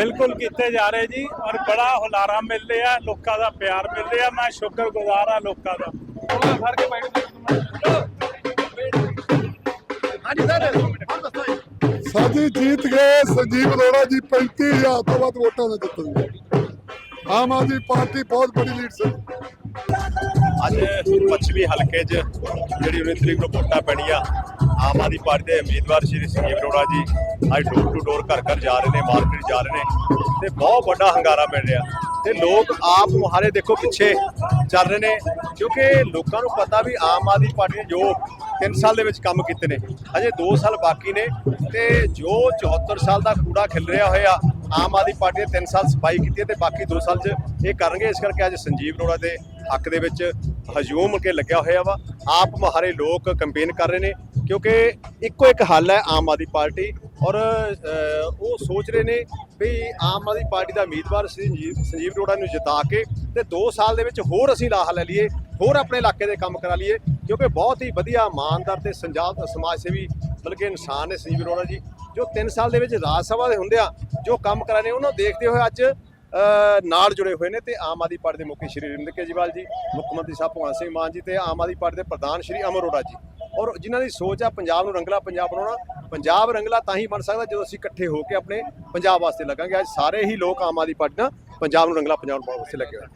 ਜਿੱਤਦੇ ਜਾ ਰਹੇ ਜੀ ਔਰ ਬੜਾ ਹੁਲਾਰਾ ਮਿਲ ਰਿਹਾ ਲੋਕਾਂ ਦਾ ਪਿਆਰ ਮਿਲ ਰਿਹਾ। ਮੈਂ ਸ਼ੁਕਰਗੁਜ਼ਾਰ ਆ ਲੋਕਾਂ ਦਾ। ਸਾਡੀ ਜੀਤ ਗਏ ਸੰਜੀਵ ਅਰੋੜਾ ਜੀ 35000 ਤੋਂ ਵੱਧ ਵੋਟਾਂ ਨਾਲ ਜਿੱਤਣਗੇ ਆਮ ਆਦਮੀ ਪਾਰਟੀ ਬਹੁਤ ਬੜੀ ਲੀਡ ਸੀ। ਅੱਜ ਪੱਛਮੀ ਹਲਕੇ 'ਚ ਜਿਹੜੀ 19 ਤਰੀਕ ਨੂੰ ਵੋਟਾਂ ਪੈਣੀਆਂ, ਆਮ ਆਦਮੀ ਪਾਰਟੀ ਦੇ ਉਮੀਦਵਾਰ ਸ਼੍ਰੀ ਸੰਜੀਵ ਅਰੋੜਾ ਜੀ ਅੱਜ ਡੋਰ ਟੂ ਡੋਰ ਘਰ ਘਰ ਜਾ ਰਹੇ ਨੇ ਮਾਰਕੀਟ ਜਾ ਰਹੇ ਨੇ ਤੇ ਬਹੁਤ ਵੱਡਾ ਹੰਗਾਰਾ ਮਿਲ ਰਿਹਾ ਤੇ ਲੋਕ ਆਪ ਮੁਹਾਰੇ ਦੇਖੋ ਪਿੱਛੇ ਚੱਲ ਰਹੇ ਨੇ ਕਿਉਂਕਿ ਲੋਕਾਂ ਨੂੰ ਪਤਾ ਵੀ ਆਮ ਆਦਮੀ ਪਾਰਟੀ ਨੇ ਜੋ 3 ਸਾਲ ਦੇ ਵਿੱਚ ਕੰਮ ਕੀਤੇ ਨੇ ਅਜੇ 2 ਸਾਲ ਬਾਕੀ ਨੇ ਤੇ ਜੋ 74 ਸਾਲ ਦਾ ਕੂੜਾ ਖਿਲ ਰਿਹਾ ਹੋਇਆ ਆਮ ਆਦਮੀ ਪਾਰਟੀ ਨੇ 3 ਸਾਲ ਸਫ਼ਾਈ ਕੀਤੀ ਹੈ ਤੇ ਬਾਕੀ 2 ਸਾਲ 'ਚ ਇਹ ਕਰਨਗੇ। ਇਸ ਕਰਕੇ ਅੱਜ ਸੰਜੀਵ ਅਰੋੜਾ ਦੇ ਹੱਕ ਦੇ ਵਿੱਚ ਹਜੂਮ ਕੇ ਲੱਗਿਆ ਹੋਇਆ ਵਾ। ਆਪ ਮੁਹਾਰੇ ਲੋਕ ਕੰਪੇਨ ਕਰ ਰਹੇ ਨੇ, ਕਿਉਂਕਿ ਇੱਕੋ ਇੱਕ ਹੱਲ ਹੈ ਆਮ ਆਦਮੀ ਪਾਰਟੀ। ਔਰ ਉਹ ਸੋਚ ਰਹੇ ਨੇ ਵੀ ਆਮ ਆਦਮੀ ਪਾਰਟੀ ਦਾ ਉਮੀਦਵਾਰ ਸੰਜੀਵ ਸੰਜੀਵ ਅਰੋੜਾ ਨੂੰ ਜਿਤਾ ਕੇ ਤੇ 2 ਸਾਲ ਦੇ ਵਿੱਚ ਹੋਰ ਅਸੀਂ ਲਾਹਾ ਲੈ ਲਈਏ, ਹੋਰ ਆਪਣੇ ਇਲਾਕੇ ਦੇ ਕੰਮ ਕਰਾ ਲਈਏ, ਕਿਉਂਕਿ ਬਹੁਤ ਹੀ ਵਧੀਆ ਇਮਾਨਦਾਰ ਤੇ ਸੰਜਾਬ ਸਮਾਜ ਸੇਵੀ ਬਲਕਿ ਇਨਸਾਨ ਨੇ ਸੰਜੀਵ ਅਰੋੜਾ ਜੀ, ਜੋ 3 ਸਾਲ ਦੇ ਵਿੱਚ ਰਾਜ ਸਭਾ ਦੇ ਹੁੰਦੇ ਆ ਜੋ ਕੰਮ ਕਰਾ ਰਹੇ ਉਹਨਾਂ ਨੂੰ ਦੇਖਦੇ ਹੋਏ ਅੱਜ ਨਾਲ ਜੁੜੇ ਹੋਏ ਨੇ ਤੇ ਆਮ ਆਦੀ ਪਾਰਟੀ ਦੇ ਮੁਖੀ ਸ਼੍ਰੀ ਅਰਵਿੰਦ ਕੇਜੀਵਾਲ ਜੀ, ਮੁੱਖ ਮੰਤਰੀ ਸਾਹਿਬ ਭਗਵੰਤ ਸਿੰਘ ਮਾਨ ਜੀ ਤੇ ਆਮ ਆਦੀ ਪਾਰਟੀ ਦੇ ਪ੍ਰਧਾਨ ਸ਼੍ਰੀ ਅਮਰ ਅਰੋੜਾ ਜੀ। ਔਰ ਜਿਨ੍ਹਾਂ ਦੀ ਸੋਚ ਆ ਪੰਜਾਬ ਨੂੰ ਰੰਗਲਾ ਪੰਜਾਬ ਬਣਾਉਣਾ, ਪੰਜਾਬ ਰੰਗਲਾ ਤਾਂ ਹੀ ਬਣ ਸਕਦਾ ਜਦੋਂ ਅਸੀਂ ਇਕੱਠੇ ਹੋ ਕੇ ਆਪਣੇ ਪੰਜਾਬ ਵਾਸਤੇ ਲੱਗਾਂਗੇ। ਅੱਜ ਸਾਰੇ ਹੀ ਲੋਕ ਆਮ ਆਦੀ ਪਾਰਟੀ ਨਾਲ ਪੰਜਾਬ ਨੂੰ ਰੰਗਲਾ ਪੰਜਾਬ ਬਣਾਉਣ ਵਾਸਤੇ ਲੱਗੇ ਹੋਏ